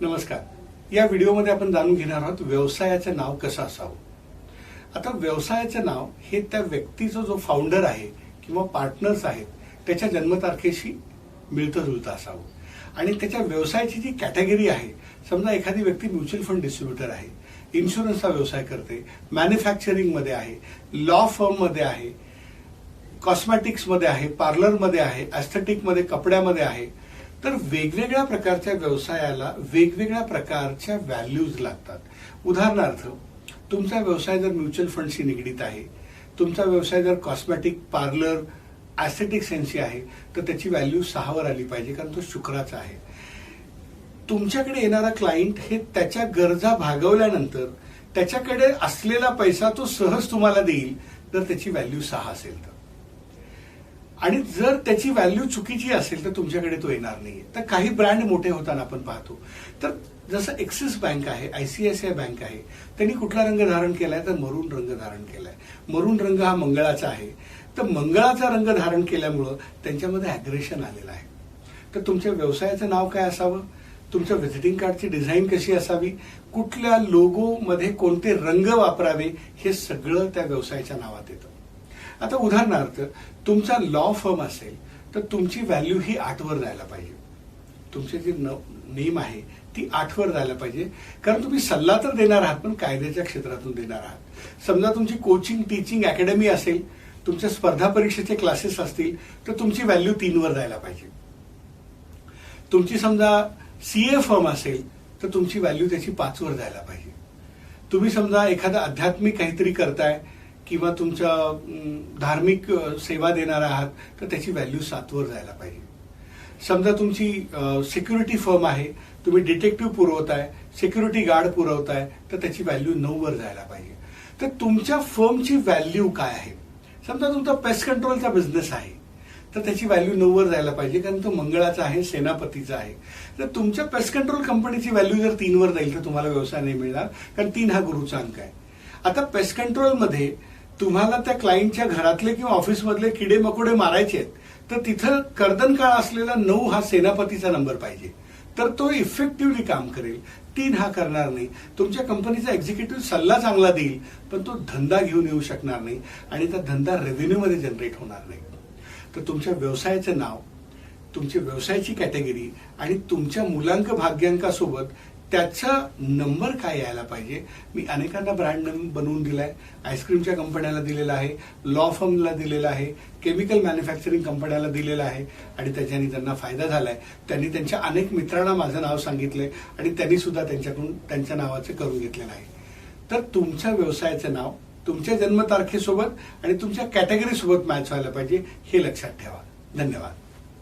नमस्कार. या व्हिडिओमध्ये आपण जाणून घेणार आहोत व्यवसायाचं नाव कसं असावं? आता व्यवसायाचं नाव हे त्या व्यक्तीचा जो फाउंडर आहे किंवा पार्टनर्स आहेत त्याच्या जन्मतारखेशी मिळतं जुळतं असावं. आणि त्याच्या व्यवसायाची जी कॅटेगरी आहे समजा एखादी व्यक्ती म्युच्युअल फंड डिस्ट्रीब्युटर आहे इन्शुरन्सचा व्यवसाय करते मॅन्युफॅक्चरिंगमध्ये आहे लॉ फर्ममध्ये आहे कॉस्मॅटिक्समध्ये आहे पार्लरमध्ये आहे ॲस्थेटिकमध्ये कपड्यामध्ये आहे तर वेगवेगळ्या प्रकारच्या व्यवसायाला वेगवेगळ्या प्रकारच्या व्हॅल्यूज लागतात. उदाहरणार्थ तुमचा व्यवसाय जर म्युच्युअल फंडशी निगडीत आहे तुमचा व्यवसाय जर कॉस्मॅटिक पार्लर ॲस्थेटिक सेन्सी आहे तर त्याची व्हॅल्यू सहावर आली पाहिजे कारण तो शुक्राचा आहे. तुमच्याकडे येणारा क्लायंट हे त्याच्या गरजा भागवल्यानंतर त्याच्याकडे असलेला पैसा तो सहज तुम्हाला देईल तर त्याची व्हॅल्यू सहा असेल तर. आणि जर त्याची व्हॅल्यू चुकीची असेल तर तुमच्याकडे तो येणार नाही तर काही ब्रँड मोठे होताना आपण पाहतो. तर जसं एक्सिस बँक आहे आयसीआयसीआय बँक आहे त्यांनी कुठला रंग धारण केलाय? तर मरून रंग धारण केलाय. मरून रंग हा मंगळाचा आहे. तर मंगळाचा रंग धारण केल्यामुळं त्यांच्यामध्ये अग्रेशन आलेलं आहे. तर तुमच्या व्यवसायाचं नाव काय असावं? तुमच्या व्हिजिटिंग कार्डची डिझाईन कशी असावी? कुठल्या लोगोमध्ये कोणते रंग वापरावे? हे सगळं त्या व्यवसायाच्या नावात येतं. आता उदाहरणार्थ तुमचा लॉ फर्म असेल तर तुमची व्हॅल्यू ही आठवर जायला पाहिजे. तुमचे जे नेम आहे ती आठवर जायला पाहिजे. कारण तुम्ही सल्ला तर देणार आहात पण कायद्याच्या क्षेत्रातून देणार आहात. समजा तुमची कोचिंग टीचिंग अकॅडमी असेल तुमच्या स्पर्धा परीक्षेचे क्लासेस असतील तर तुमची व्हॅल्यू तीनवर जायला पाहिजे. तुमची समजा सीए फर्म असेल तर तुमची व्हॅल्यू त्याची पाचवर जायला पाहिजे. तुम्ही समजा एखादा आध्यात्मिक काहीतरी करताय किंवा तुमच्या धार्मिक सेवा देणार आहात तर त्याची व्हॅल्यू सातवर जायला पाहिजे. समजा तुमची सिक्युरिटी फर्म आहे तुम्ही डिटेक्टिव्ह पुरवताय सिक्युरिटी गार्ड पुरवताय तर त्याची व्हॅल्यू नऊवर जायला पाहिजे. तर तुमच्या फर्मची व्हॅल्यू काय आहे? समजा तुमचा पेस्ट कंट्रोलचा बिझनेस आहे तर त्याची व्हॅल्यू नऊवर जायला पाहिजे कारण तो मंगळाचा आहे सेनापतीचा आहे. तर तुमच्या पेस्ट कंट्रोल कंपनीची व्हॅल्यू जर तीनवर जाईल तर तुम्हाला व्यवसाय नाही मिळणार कारण तीन हा गुरुचा अंक आहे. आता पेस्ट कंट्रोलमध्ये तुम्हाला त्या क्लायंटच्या घरातले किंवा ऑफिसमधले किडे मकोडे मारायचे आहेत तर तिथं कर्दन काळ असलेला नऊ हा सेनापतीचा नंबर पाहिजे. तर तो इफेक्टिव्हली काम करेल. तीन हा करणार नाही. तुमच्या कंपनीचा एक्झिक्युटिव्ह सल्ला चांगला देईल पण तो धंदा घेऊन येऊ शकणार नाही आणि त्या धंदा रेव्हेन्यूमध्ये जनरेट होणार नाही. तर तुमच्या व्यवसायाचं नाव तुमची व्यवसायाची कॅटेगरी आणि तुमच्या मुलांक भाग्यांकासोबत त्याचा नंबर काय यायला पाहिजे? मी अनेकांना ब्रँड नेम बनवून दिलाय. आईस्क्रीमच्या कंपन्याला दिलेला आहे. लॉ फर्मला दिलेला आहे. केमिकल मॅन्युफॅक्चरिंग कंपन्याला दिलेला आहे. आणि त्याच्याने त्यांना फायदा झालाय. त्यांनी त्यांच्या अनेक मित्रांना माझं नाव सांगितलंय. आणि त्यांनी सुद्धा त्यांच्याकडून त्यांच्या नावाचं करून घेतलेलं आहे. तर तुमच्या व्यवसायाचं नाव तुमच्या जन्मतारखेसोबत आणि तुमच्या कॅटेगरीसोबत मॅच व्हायला पाहिजे हे लक्षात ठेवा. धन्यवाद.